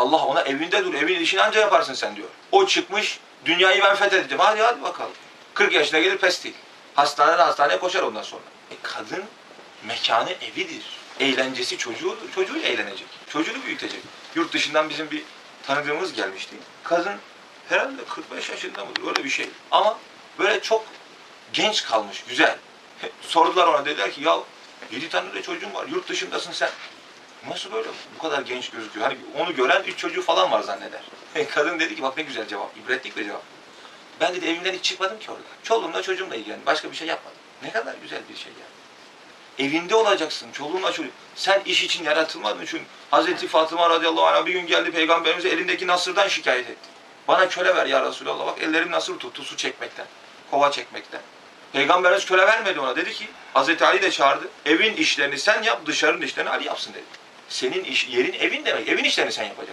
Allah ona evinde dur, evin işini anca yaparsın sen diyor. O çıkmış, dünyayı ben fethedeceğim. Hadi hadi bakalım. 40 yaşına gelir pes değil. Hastaneden hastaneye koşar ondan sonra. E kadın mekanı evidir. Eğlencesi çocuğudur. Çocuğuyla eğlenecek. Çocuğunu büyütecek. Yurt dışından bizim bir tanıdığımız gelmişti. Kadın herhalde 45 yaşında mıdır öyle bir şey. Ama böyle çok genç kalmış, güzel. Sordular ona dediler ki ya 7 tane de çocuğun var yurt dışındasın sen. Nasıl böyle bu kadar genç gözüküyor? Hani onu gören üç çocuğu falan var zanneder. Kadın dedi ki bak ne güzel cevap, ibretlik bir cevap. Ben dedi evimden hiç çıkmadım ki orada. Çoluğumla çocuğumla ilgilendim. Başka bir şey yapmadım. Ne kadar güzel bir şey ya. Evinde olacaksın, çoluğunla çocuğun. Sen iş için yaratılmadın çünkü Hazreti Fatıma radıyallahu anh'a bir gün geldi peygamberimize elindeki nasırdan şikayet etti. Bana köle ver ya Resulallah bak ellerim nasır tuttu su çekmekten, kova çekmekten. Peygamberimiz köle vermedi ona. Dedi ki Hazreti Ali de çağırdı. Evin işlerini sen yap, dışarının işlerini Ali yapsın dedi. Senin iş, yerin evin demek. Evin işlerini sen yapacaksın.